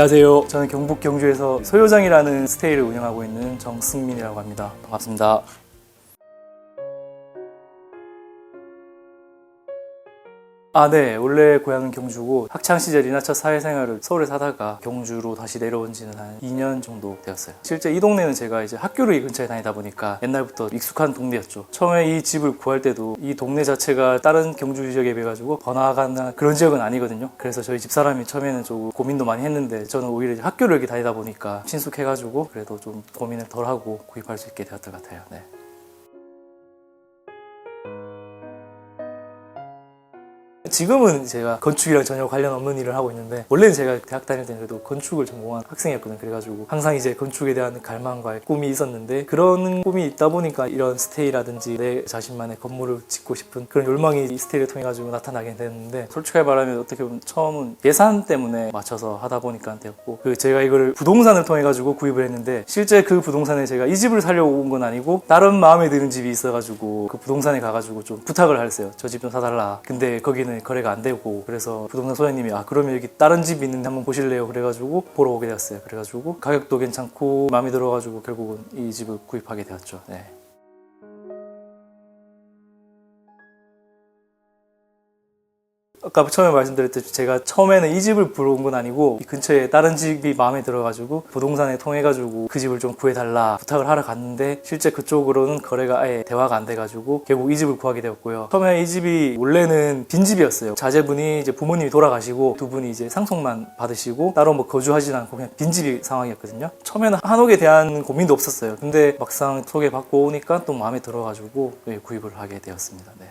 안녕하세요. 저는 경북 경주에서 소요장이라는 스테이를 운영하고 있는 정승민이라고 합니다. 반갑습니다. 아, 네. 원래 고향은 경주고 학창 시절이나 첫 사회생활을 서울에 사다가 경주로 다시 내려온 지는 한 2년 정도 되었어요. 실제 이 동네는 제가 이제 학교를 이 근처에 다니다 보니까 옛날부터 익숙한 동네였죠. 처음에 이 집을 구할 때도 이 동네 자체가 다른 경주 지역에 비해 가지고 번화가나 그런 지역은 아니거든요. 그래서 저희 집 사람이 처음에는 조금 고민도 많이 했는데 저는 오히려 학교를 이렇게 다니다 보니까 친숙해 가지고 그래도 좀 고민을 덜 하고 구입할 수 있게 되었던 것 같아요. 네. 지금은 제가 건축이랑 전혀 관련 없는 일을 하고 있는데 원래는 제가 대학 다닐 때는 그래도 건축을 전공한 학생이었거든요. 그래가지고 항상 이제 건축에 대한 갈망과 꿈이 있었는데 그런 꿈이 있다 보니까 이런 스테이라든지 내 자신만의 건물을 짓고 싶은 그런 욕망이 이 스테이를 통해 가지고 나타나게 됐는데 솔직하게 말하면 어떻게 보면 처음은 예산 때문에 맞춰서 하다 보니까 되었고 그 제가 이거를 부동산을 통해 가지고 구입을 했는데 실제 그 부동산에 제가 이 집을 살려고 온 건 아니고 다른 마음에 드는 집이 있어가지고 그 부동산에 가가지고 좀 부탁을 했어요. 저 집 좀 사달라. 근데 거기는 거래가 안 되고 그래서 부동산 소장님이 아 그러면 여기 다른 집이 있는데 한번 보실래요? 그래가지고 보러 오게 되었어요. 그래가지고 가격도 괜찮고 마음에 들어가지고 결국은 이 집을 구입하게 되었죠. 네. 아까 처음에 말씀드렸듯이 제가 처음에는 이 집을 보러 온 건 아니고 이 근처에 다른 집이 마음에 들어가지고 부동산에 통해가지고 그 집을 좀 구해달라 부탁을 하러 갔는데 실제 그쪽으로는 거래가 아예 대화가 안 돼가지고 결국 이 집을 구하게 되었고요. 처음에 이 집이 원래는 빈 집이었어요. 자제분이 이제 부모님이 돌아가시고 두 분이 이제 상속만 받으시고 따로 뭐 거주하진 않고 그냥 빈 집이 상황이었거든요. 처음에는 한옥에 대한 고민도 없었어요. 근데 막상 소개받고 오니까 또 마음에 들어가지고 예, 구입을 하게 되었습니다. 네.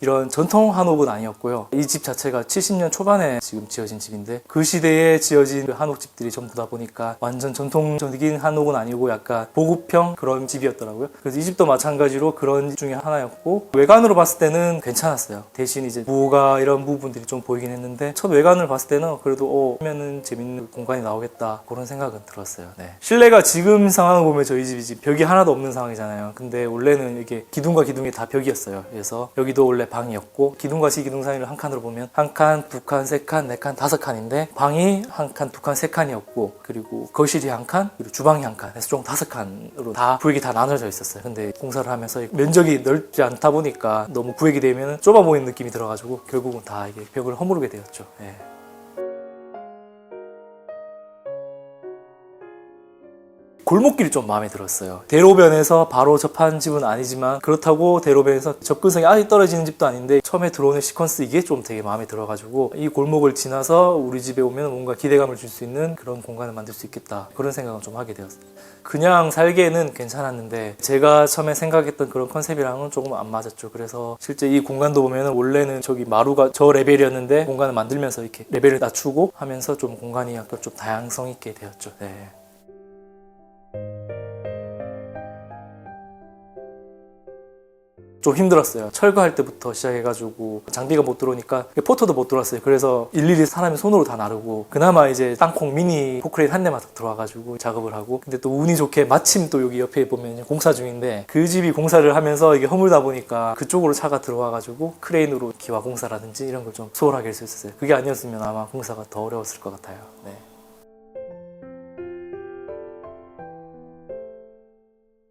이런 전통 한옥은 아니었고요. 이 집 자체가 70년 초반에 지금 지어진 집인데 그 시대에 지어진 그 한옥집들이 전부다 보니까 완전 전통적인 한옥은 아니고 약간 보급형 그런 집이었더라고요. 그래서 이 집도 마찬가지로 그런 집 중에 하나였고 외관으로 봤을 때는 괜찮았어요. 대신 이제 부가 이런 부분들이 좀 보이긴 했는데 첫 외관을 봤을 때는 그래도 어 하면은 재밌는 공간이 나오겠다 그런 생각은 들었어요. 네. 실내가 지금 상황을 보면 저희 집이 벽이 하나도 없는 상황이잖아요. 근데 원래는 이게 기둥과 기둥이 다 벽이었어요. 그래서 여기도 원래 방이었고 기둥과 시기둥 사이를 한 칸으로 보면 한 칸, 두 칸, 세 칸, 네 칸, 다섯 칸인데 방이 한 칸, 두 칸, 세 칸이었고 그리고 거실이 한 칸, 그리고 주방이 한 칸, 해서 총 다섯 칸으로 다 구역이 다 나눠져 있었어요. 근데 공사를 하면서 면적이 넓지 않다 보니까 너무 구역이 되면 좁아 보이는 느낌이 들어가지고 결국은 다 이게 벽을 허무르게 되었죠. 예. 골목길이 좀 마음에 들었어요. 대로변에서 바로 접한 집은 아니지만 그렇다고 대로변에서 접근성이 아주 떨어지는 집도 아닌데 처음에 들어오는 시퀀스 이게 좀 되게 마음에 들어가지고 이 골목을 지나서 우리 집에 오면 뭔가 기대감을 줄 수 있는 그런 공간을 만들 수 있겠다 그런 생각을 좀 하게 되었어요. 그냥 살기에는 괜찮았는데 제가 처음에 생각했던 그런 컨셉이랑은 조금 안 맞았죠. 그래서 실제 이 공간도 보면은 원래는 저기 마루가 저 레벨이었는데 공간을 만들면서 이렇게 레벨을 낮추고 하면서 좀 공간이 약간 좀 다양성 있게 되었죠. 네. 좀 힘들었어요. 철거할 때부터 시작해가지고 장비가 못 들어오니까 포터도 못 들어왔어요. 그래서 일일이 사람이 손으로 다 나르고 그나마 이제 땅콩 미니 포크레인 한 대만 더 들어와가지고 작업을 하고 근데 또 운이 좋게 마침 또 여기 옆에 보면 공사 중인데 그 집이 공사를 하면서 이게 허물다 보니까 그쪽으로 차가 들어와가지고 크레인으로 기와 공사라든지 이런 걸좀 수월하게 할 수 있었어요. 그게 아니었으면 아마 공사가 더 어려웠을 것 같아요. 네.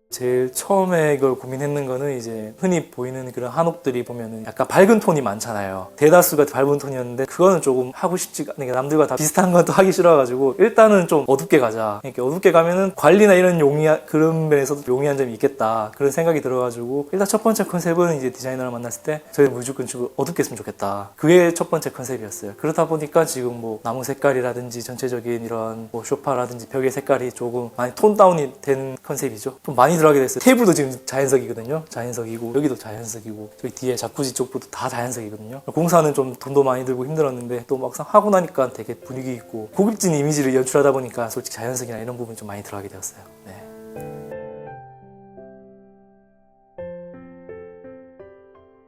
제일 처음에 이걸 고민했는 거는 이제 흔히 보이는 그런 한옥들이 보면은 약간 밝은 톤이 많잖아요. 대다수가 밝은 톤이었는데 그거는 조금 하고 싶지 않은 게 남들과 다 비슷한 건 또 하기 싫어가지고 일단은 좀 어둡게 가자. 이렇게 어둡게 가면은 관리나 이런 용이한 그런 면에서도 용이한 점이 있겠다. 그런 생각이 들어가지고 일단 첫 번째 컨셉은 이제 디자이너를 만났을 때 저희 무조건 건축을 어둡게 했으면 좋겠다. 그게 첫 번째 컨셉이었어요. 그러다 보니까 지금 뭐 나무 색깔이라든지 전체적인 이런 뭐 소파라든지 벽의 색깔이 조금 많이 톤 다운이 된 컨셉이죠. 좀 많이 들어가게 됐어요. 테이블도 지금 자연석이거든요. 자연석이고 여기도 자연석이고 저기 뒤에 자쿠지 쪽부터 다 자연석이거든요. 공사는 좀 돈도 많이 들고 힘들었는데 또 막상 하고 나니까 되게 분위기 있고 고급진 이미지를 연출하다 보니까 솔직히 자연석이나 이런 부분이 좀 많이 들어가게 되었어요. 네.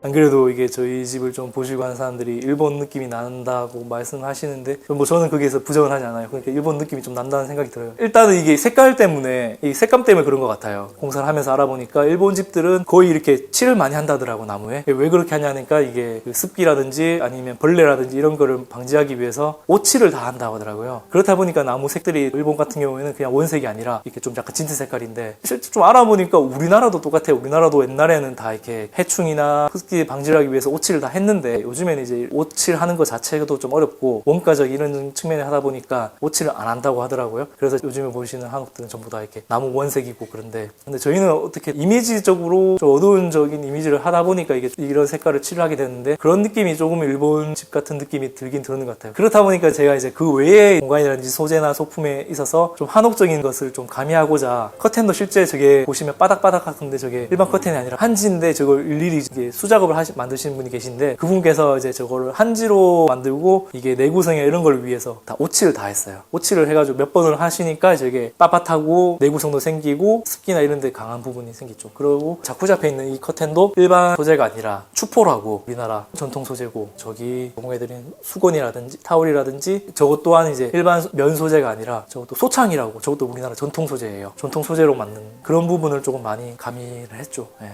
안 그래도 이게 저희 집을 좀 보시고 하는 사람들이 일본 느낌이 난다고 말씀하시는데 뭐 저는 거기에서 부정을 하지 않아요. 그러니까 일본 느낌이 좀 난다는 생각이 들어요. 일단은 이게 색깔 때문에 이 색감 때문에 그런 것 같아요. 공사를 하면서 알아보니까 일본 집들은 거의 이렇게 칠을 많이 한다더라고 나무에 왜 그렇게 하냐니까 이게 그 습기라든지 아니면 벌레라든지 이런 거를 방지하기 위해서 오칠을 다 한다고 하더라고요. 그렇다 보니까 나무 색들이 일본 같은 경우에는 그냥 원색이 아니라 이렇게 좀 약간 진트 색깔인데 실제 좀 알아보니까 우리나라도 똑같아요. 우리나라도 옛날에는 다 이렇게 해충이나 습기 방지를 하기 위해서 오칠을 다 했는데 요즘에는 이제 오칠 하는 것 자체도 좀 어렵고 원가적 이런 측면에 하다 보니까 오칠을 안 한다고 하더라고요. 그래서 요즘에 보시는 한옥들은 전부 다 이렇게 나무 원색이고 그런데 근데 저희는 어떻게 이미지적으로 좀 어두운적인 이미지를 하다 보니까 이게 이런 색깔을 칠하게 되는데 그런 느낌이 조금 일본 집 같은 느낌이 들긴 들었는 것 같아요. 그렇다 보니까 제가 이제 그 외의 공간이라든지 소재나 소품에 있어서 좀 한옥적인 것을 좀 가미하고자 커튼도 실제 저게 보시면 바닥바닥한데 저게 일반 커튼이 아니라 한지인데 저걸 일일이 수작 업을 하시, 만드시는 분이 계신데 그분께서 이제 저거를 한지로 만들고 이게 내구성에 이런 걸 위해서 다 오칠을 다 했어요. 오칠을 해가지고 몇 번을 하시니까 저게 빳빳하고 내구성도 생기고 습기나 이런 데 강한 부분이 생기죠. 그리고 자쿠지 앞에 있는 이 커튼도 일반 소재가 아니라 추포라고 우리나라 전통 소재고 저기 공해드린 수건이라든지 타올이라든지 저것 또한 이제 일반 면 소재가 아니라 저것도 소창이라고 저것도 우리나라 전통 소재예요. 전통 소재로 만든 그런 부분을 조금 많이 가미를 했죠. 예,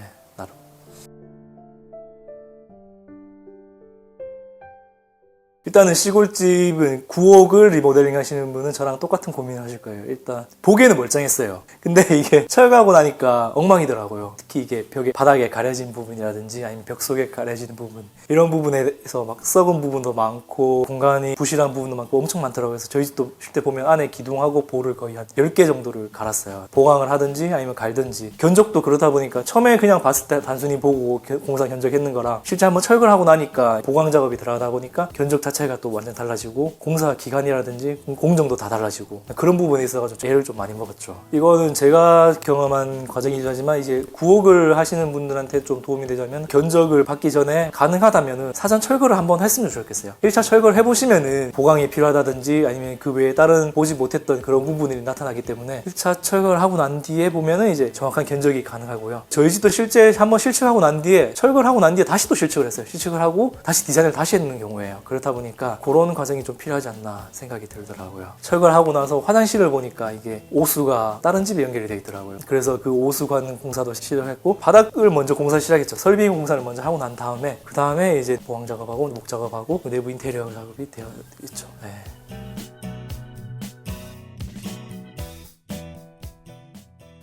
일단은 시골집은 9억을 리모델링 하시는 분은 저랑 똑같은 고민을 하실 거예요. 일단 보기에는 멀쩡했어요. 근데 이게 철거하고 나니까 엉망이더라고요. 특히 이게 벽에 바닥에 가려진 부분이라든지 아니면 벽 속에 가려지는 부분 이런 부분에서 막 썩은 부분도 많고 공간이 부실한 부분도 많고 엄청 많더라고요. 그래서 저희 집도 실제 보면 안에 기둥하고 볼을 거의 한 10개 정도를 갈았어요. 보강을 하든지 아니면 갈든지 견적도 그렇다 보니까 처음에 그냥 봤을 때 단순히 보고 겨- 공사 견적했는 거랑 실제 한번 철거를 하고 나니까 보강 작업이 들어가다 보니까 견적 자체 가 또 완전 달라지고 공사 기간이라든지 공- 공정도 다 달라지고 그런 부분에 있어가지고 애를 좀 많이 먹었죠. 이거는 제가 경험한 과정이긴 하지만 이제 9억을 하시는 분들한테 좀 도움이 되자면 견적을 받기 전에 가능하다면은 사전 철거를 한번 했으면 좋겠어요. 1차 철거를 해보시면은 보강이 필요하다든지 아니면 그 외에 다른 보지 못했던 그런 부분들이 나타나기 때문에 1차 철거를 하고 난 뒤에 보면은 이제 정확한 견적이 가능하고요. 저희 집도 실제 한번 실측하고 난 뒤에 철거를 하고 난 뒤에 다시 또 실측을 했어요. 실측을 하고 다시 디자인을 다시 했는 경우예요. 그렇다 보니 까 그런 과정이 좀 필요하지 않나 생각이 들더라고요. 철거를 하고 나서 화장실을 보니까 이게 오수가 다른 집에 연결이 되어 있더라고요. 그래서 그 오수관 공사도 시작했고 바닥을 먼저 공사 시작했죠. 설비 공사를 먼저 하고 난 다음에 그 다음에 이제 보강 작업하고 목 작업하고 그 내부 인테리어 작업이 되어 있죠. 네.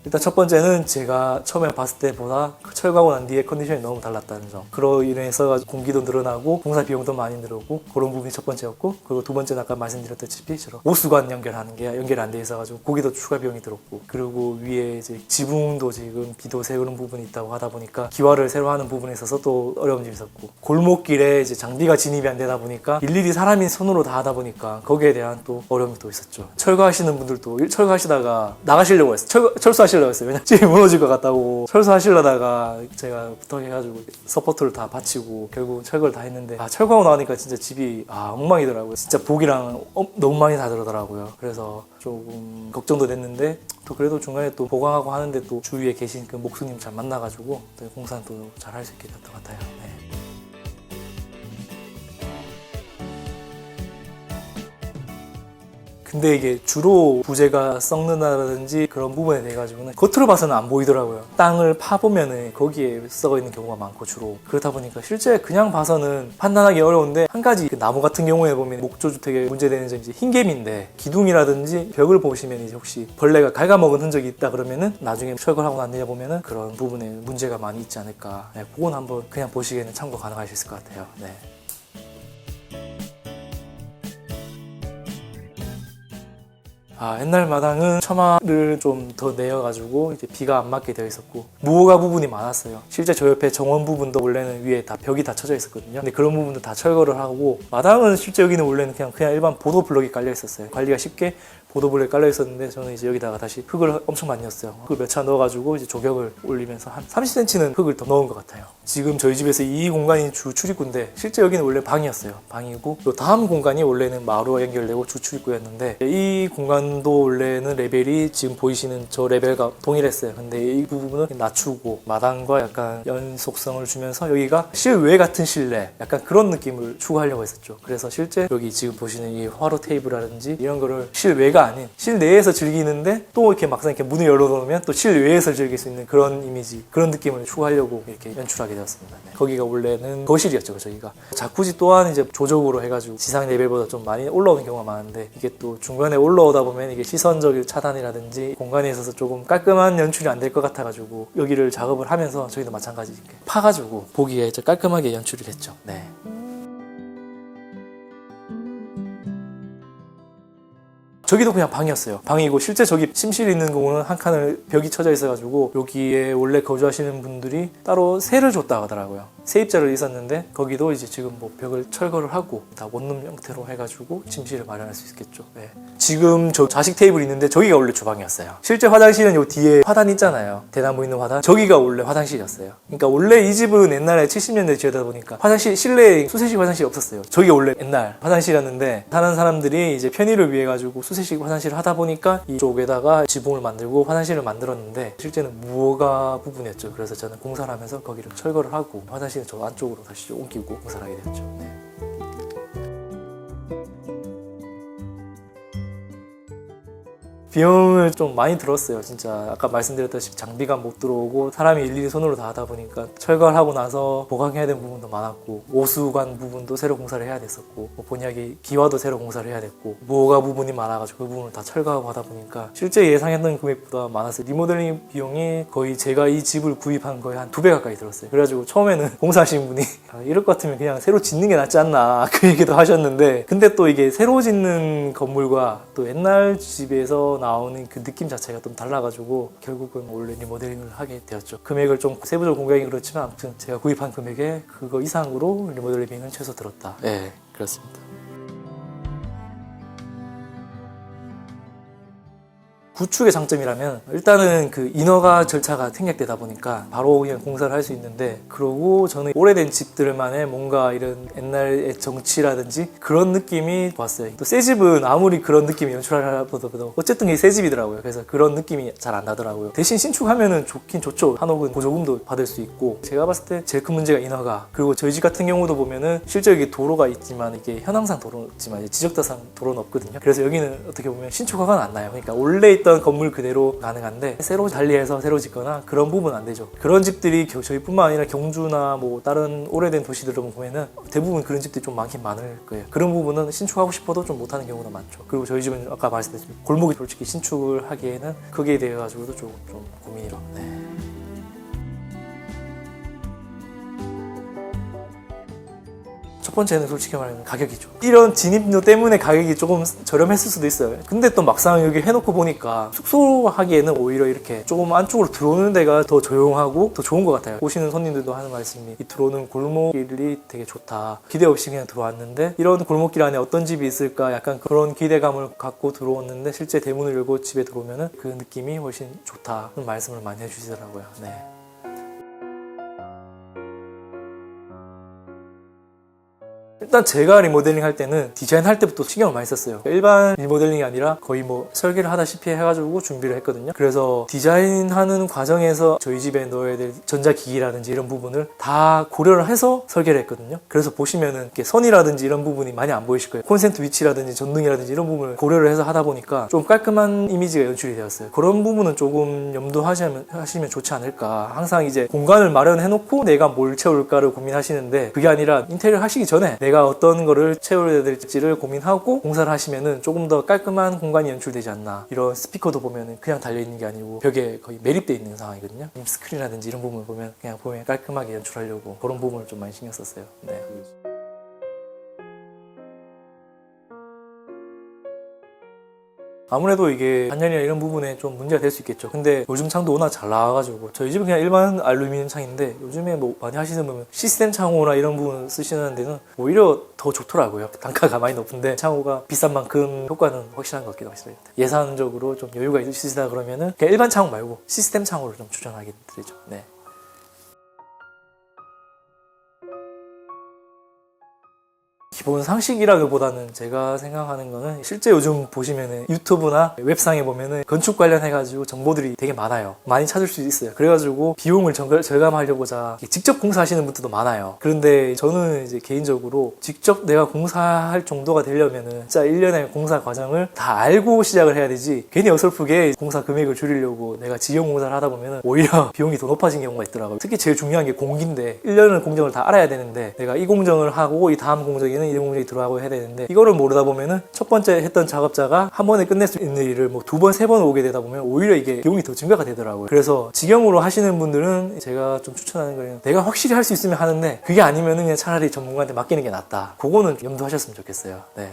일단 첫 번째는 제가 처음에 봤을 때보다 그 철거하고 난 뒤에 컨디션이 너무 달랐다는 점. 그로 인해서 공기도 늘어나고 공사 비용도 많이 늘었고 그런 부분이 첫 번째였고 그리고 두 번째는 아까 말씀드렸다시피 저런 오수관 연결하는 게 연결이 안 돼 있어가지고 거기도 추가 비용이 들었고 그리고 위에 이제 지붕도 지금 비도 세우는 부분이 있다고 하다 보니까 기와를 새로 하는 부분에 있어서 또 어려움이 있었고 골목길에 이제 장비가 진입이 안 되다 보니까 일일이 사람이 손으로 다 하다 보니까 거기에 대한 또 어려움이 또 있었죠. 철거하시는 분들도 일- 철거하시다가 나가시려고 했어요. 철거, 철수하시 려고 했어요. 왜냐 집이 무너질 것 같다고 철수하시려다가 제가 부탁해가지고 서포트를 다 바치고 결국 철거를 다 했는데 아 철거하고 나니까 진짜 집이 아 엉망이더라고요. 진짜 복이랑 어- 너무 많이 다 들어더라고요. 그래서 조금 걱정도 됐는데 또 그래도 중간에 또 보강하고 하는데 또 주위에 계신 그 목수님 잘 만나가지고 또 공사는 또 잘 할 수 있게 됐던 것 같아요. 네. 근데 이게 주로 부재가 썩는다든지 그런 부분에 대해 가지고는 겉으로 봐서는 안 보이더라고요. 땅을 파보면은 거기에 썩어 있는 경우가 많고 주로 그렇다 보니까 실제 그냥 봐서는 판단하기 어려운데 한 가지 그 나무 같은 경우에 보면 목조 주택에 문제되는 점이 이제 흰개미인데 기둥이라든지 벽을 보시면 이제 혹시 벌레가 갉아먹은 흔적이 있다 그러면은 나중에 철거를 하고 난 뒤에 보면은 그런 부분에 문제가 많이 있지 않을까. 네, 그건 한번 그냥 보시기에는 참고 가능하실 것 같아요. 네. 아, 옛날 마당은 처마를 좀 더 내어가지고 이제 비가 안 맞게 되어 있었고 무허가 부분이 많았어요. 실제 저 옆에 정원 부분도 원래는 위에 다 벽이 다 쳐져 있었거든요. 근데 그런 부분도 다 철거를 하고 마당은 실제 여기는 원래는 그냥 그냥 일반 보도 블럭이 깔려 있었어요. 관리가 쉽게 보도블랙 깔려 있었는데 저는 이제 여기다가 다시 흙을 엄청 많이 넣었어요. 흙을 몇 차 넣어가지고 이제 조격을 올리면서 한 30cm는 흙을 더 넣은 것 같아요. 지금 저희 집에서 이 공간이 주 출입구인데 실제 여기는 원래 방이었어요. 방이고 또 다음 공간이 원래는 마루와 연결되고 주 출입구였는데 이 공간도 원래는 레벨이 지금 보이시는 저 레벨과 동일했어요. 근데 이 부분은 낮추고 마당과 약간 연속성을 주면서 여기가 실외 같은 실내 약간 그런 느낌을 추구하려고 했었죠. 그래서 실제 여기 지금 보시는 이 화로 테이블이라든지 이런 거를 실외가 아닌 실내에서 즐기는데 또 이렇게 막상 이렇게 문을 열어놓으면 또 실외에서 즐길 수 있는 그런 이미지 그런 느낌을 추구하려고 이렇게 연출하게 되었습니다. 네. 거기가 원래는 거실이었죠. 저희가 자쿠지 또한 이제 조적으로 해가지고 지상 레벨보다 좀 많이 올라오는 경우가 많은데 이게 또 중간에 올라오다 보면 이게 시선적인 차단이라든지 공간에 있어서 조금 깔끔한 연출이 안 될 것 같아가지고 여기를 작업을 하면서 저희도 마찬가지 파가지고 보기에 좀 깔끔하게 연출을 했죠. 네. 저기도 그냥 방이었어요. 방이고 실제 저기 침실 있는 공은 한 칸을 벽이 쳐져 있어가지고 여기에 원래 거주하시는 분들이 따로 세를 줬다 하더라고요. 세입자를 있었는데 거기도 이제 지금 뭐 벽을 철거를 하고 다 원룸 형태로 해가지고 침실을 마련할 수 있겠죠. 네. 지금 저 좌식 테이블 있는데 저기가 원래 주방이었어요. 실제 화장실은 요 뒤에 화단 있잖아요. 대나무 있는 화단. 저기가 원래 화장실이었어요. 그러니까 원래 이 집은 옛날에 70년대 지어다 보니까 화장실 실내에 수세식 화장실이 없었어요. 저기 원래 옛날 화장실이었는데 사는 사람들이 이제 편의를 위해 가지고 수세식 화장실을 하다 보니까 이쪽에다가 지붕을 만들고 화장실을 만들었는데 실제는 무허가 부분이었죠. 그래서 저는 공사를 하면서 거기를 철거를 하고 화장실 은 저 안쪽으로 다시 옮기고 공사를 하게 되었죠. 네. 비용을 좀 많이 들었어요. 진짜 아까 말씀드렸다시피 장비가 못 들어오고 사람이 일일이 손으로 다 하다 보니까 철거를 하고 나서 보강해야 되는 부분도 많았고 오수관 부분도 새로 공사를 해야 됐었고 뭐 본약이 기와도 새로 공사를 해야 됐고 무허가 부분이 많아가지고 그 부분을 다 철거하고 하다 보니까 실제 예상했던 금액보다 많아서 리모델링 비용이 거의 제가 이 집을 구입한 거에 한두 배 가까이 들었어요. 그래가지고 처음에는 공사하시는 분이 아, 이럴 것 같으면 그냥 새로 짓는 게 낫지 않나 그 얘기도 하셨는데 근데 또 이게 새로 짓는 건물과 또 옛날 집에서 나오는 그 느낌 자체가 좀 달라가지고 결국은 원래 리모델링을 하게 되었죠. 금액을 좀 세부적으로 공개하기 그렇지만 아무튼 제가 구입한 금액에 그거 이상으로 리모델링은 최소 들었다. 네, 그렇습니다. 구축의 장점이라면 일단은 그 인허가 절차가 생략되다 보니까 바로 그냥 공사를 할 수 있는데 그러고 저는 오래된 집들만의 뭔가 이런 옛날의 정치라든지 그런 느낌이 좋았어요. 또 새 집은 아무리 그런 느낌이 연출하려도 어쨌든 이게 새 집이더라고요. 그래서 그런 느낌이 잘 안 나더라고요. 대신 신축하면은 좋긴 좋죠. 한옥은 보조금도 받을 수 있고 제가 봤을 때 제일 큰 문제가 인허가 그리고 저희 집 같은 경우도 보면은 실제 이게 도로가 있지만 이게 현황상 도로지만 지적다상 도로는 없거든요. 그래서 여기는 어떻게 보면 신축허가는 안 나요. 그러니까 원래 있던 건물 그대로 가능한데 새로 달리해서 새로 짓거나 그런 부분은 안 되죠. 그런 집들이 겨- 저희뿐만 아니라 경주나 뭐 다른 오래된 도시들을 보면은 대부분 그런 집들이 좀 많긴 많을 거예요. 그런 부분은 신축하고 싶어도 좀 못하는 경우가 많죠. 그리고 저희 집은 아까 말씀드렸지만 골목이 솔직히 신축을 하기에는 거기에 대해 가지고도 좀, 좀 고민이라. 네. 첫 번째는 솔직히 말하면 가격이죠. 이런 진입료 때문에 가격이 조금 저렴했을 수도 있어요. 근데 또 막상 여기 해놓고 보니까 숙소 하기에는 오히려 이렇게 조금 안쪽으로 들어오는 데가 더 조용하고 더 좋은 것 같아요. 오시는 손님들도 하는 말씀이 이 들어오는 골목길이 되게 좋다. 기대 없이 그냥 들어왔는데 이런 골목길 안에 어떤 집이 있을까 약간 그런 기대감을 갖고 들어왔는데 실제 대문을 열고 집에 들어오면은 그 느낌이 훨씬 좋다는 말씀을 많이 해주시더라고요. 네. 일단 제가 리모델링 할 때는 디자인 할 때부터 신경을 많이 썼어요. 일반 리모델링이 아니라 거의 뭐 설계를 하다시피 해가지고 준비를 했거든요. 그래서 디자인하는 과정에서 저희 집에 넣어야 될 전자기기라든지 이런 부분을 다 고려를 해서 설계를 했거든요. 그래서 보시면은 이렇게 선이라든지 이런 부분이 많이 안 보이실 거예요. 콘센트 위치라든지 전등이라든지 이런 부분을 고려를 해서 하다 보니까 좀 깔끔한 이미지가 연출이 되었어요. 그런 부분은 조금 염두하시면 하시면 좋지 않을까. 항상 이제 공간을 마련해 놓고 내가 뭘 채울까를 고민하시는데 그게 아니라 인테리어 하시기 전에 내가 어떤 거를 채워야 될지를 고민하고 공사를 하시면은 조금 더 깔끔한 공간이 연출되지 않나. 이런 스피커도 보면은 그냥 달려 있는 게 아니고 벽에 거의 매립돼 있는 상황이거든요. 스크린이라든지 이런 부분을 보면 그냥 보면 깔끔하게 연출하려고 그런 부분을 좀 많이 신경 썼어요. 네. 아무래도 이게 단열이나 이런 부분에 좀 문제가 될 수 있겠죠. 근데 요즘 창도 워낙 잘 나와가지고 저희 집은 그냥 일반 알루미늄 창인데 요즘에 뭐 많이 하시는 분은 시스템 창호나 이런 부분 쓰시는 데는 오히려 더 좋더라고요. 단가가 많이 높은데 창호가 비싼 만큼 효과는 확실한 것 같기도 하습니다 예산적으로 좀 여유가 있으시다 그러면은 그냥 일반 창호 말고 시스템 창호를 좀 추천하게 드리죠. 네. 기본 상식이라기보다는 제가 생각하는 거는 실제 요즘 보시면은 유튜브나 웹상에 보면은 건축 관련해가지고 정보들이 되게 많아요. 많이 찾을 수 있어요. 그래가지고 비용을 절- 절감하려고자 직접 공사하시는 분들도 많아요. 그런데 저는 이제 개인적으로 직접 내가 공사할 정도가 되려면은 진짜 1년의 공사 과정을 다 알고 시작을 해야 되지 괜히 어설프게 공사 금액을 줄이려고 내가 지형 공사를 하다 보면은 오히려 비용이 더 높아진 경우가 있더라고요. 특히 제일 중요한 게 공기인데 1년을 공정을 다 알아야 되는데 내가 이 공정을 하고 이 다음 공정에는 이 공정이 들어가고 해야 되는데 이거를 모르다 보면은 첫 번째 했던 작업자가 한 번에 끝낼 수 있는 일을 뭐 두 번, 세 번 오게 되다 보면 오히려 이게 비용이 더 증가가 되더라고요. 그래서 직영으로 하시는 분들은 제가 좀 추천하는 거는 내가 확실히 할 수 있으면 하는데 그게 아니면은 그냥 차라리 전문가한테 맡기는 게 낫다. 그거는 염두하셨으면 좋겠어요. 네.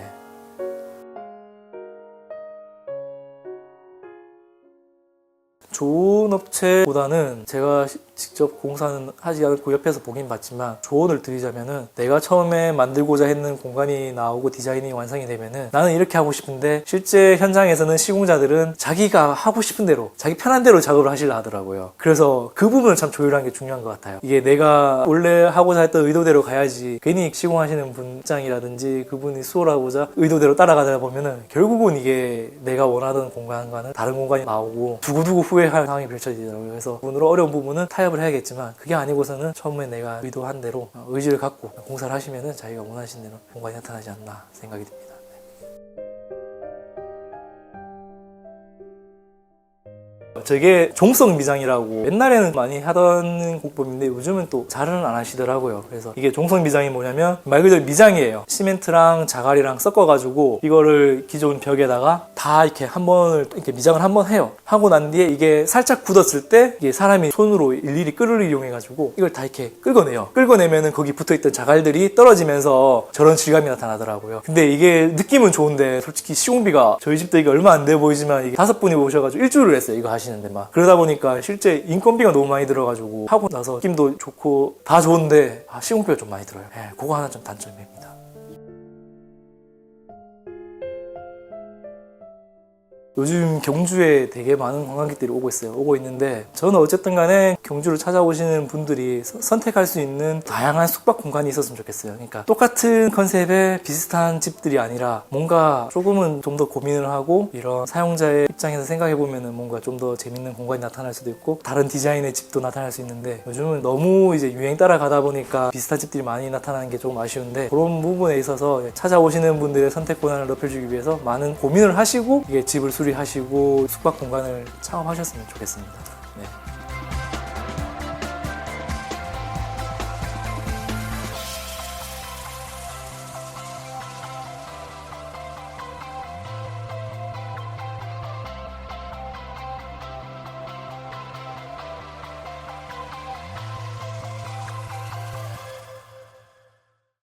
좋은 업체보다는 제가 시- 직접 공사는 하지 않고 옆에서 보긴 봤지만 조언을 드리자면은 내가 처음에 만들고자 했는 공간이 나오고 디자인이 완성이 되면은 나는 이렇게 하고 싶은데 실제 현장에서는 시공자들은 자기가 하고 싶은 대로 자기 편한 대로 작업을 하시려 하더라고요. 그래서 그 부분을 참 조율하는 게 중요한 것 같아요. 이게 내가 원래 하고자 했던 의도대로 가야지 괜히 시공하시는 분장이라든지 그분이 수월하고자 의도대로 따라가다 보면은 결국은 이게 내가 원하던 공간과는 다른 공간이 나오고 두고두고 후회 할 상황이 펼쳐지더라고요. 그래서 오늘은 어려운 부분은 타협을 해야겠지만 그게 아니고서는 처음에 내가 의도한 대로 의지를 갖고 공사를 하시면은 자기가 원하신 대로 공간이 나타나지 않나 생각이 듭니다. 저게 종성 미장이라고 옛날에는 많이 하던 공법인데 요즘은 또 잘은 안 하시더라고요. 그래서 이게 종성 미장이 뭐냐면 말 그대로 미장이에요. 시멘트랑 자갈이랑 섞어가지고 이거를 기존 벽에다가 다 이렇게 한 번을 이렇게 미장을 한 번 해요. 하고 난 뒤에 이게 살짝 굳었을 때 이게 사람이 손으로 일일이 끌을 이용해가지고 이걸 다 이렇게 끌어내요. 끌어내면은 거기 붙어있던 자갈들이 떨어지면서 저런 질감이 나타나더라고요. 근데 이게 느낌은 좋은데 솔직히 시공비가 저희 집도 이게 얼마 안 돼 보이지만 이게 다섯 분이 오셔가지고 일주일을 했어요. 이거 하시 는데 막 그러다 보니까 실제 인건비가 너무 많이 들어가지고 하고 나서 느낌도 좋고 다 좋은데 아, 시공비가 좀 많이 들어요. 예, 그거 하나 좀 단점입니다. 요즘 경주에 되게 많은 관광객들이 오고 있어요. 오고 있는데 저는 어쨌든 간에 경주를 찾아오시는 분들이 서- 선택할 수 있는 다양한 숙박 공간이 있었으면 좋겠어요. 그러니까 똑같은 컨셉의 비슷한 집들이 아니라 뭔가 조금은 좀 더 고민을 하고 이런 사용자의 입장에서 생각해 보면은 뭔가 좀 더 재밌는 공간이 나타날 수도 있고 다른 디자인의 집도 나타날 수 있는데 요즘은 너무 이제 유행 따라가다 보니까 비슷한 집들이 많이 나타나는 게 조금 아쉬운데 그런 부분에 있어서 찾아오시는 분들의 선택 권한을 높여주기 위해서 많은 고민을 하시고 이게 집을 수 리하시고 숙박 공간을 창업하셨으면 좋겠습니다.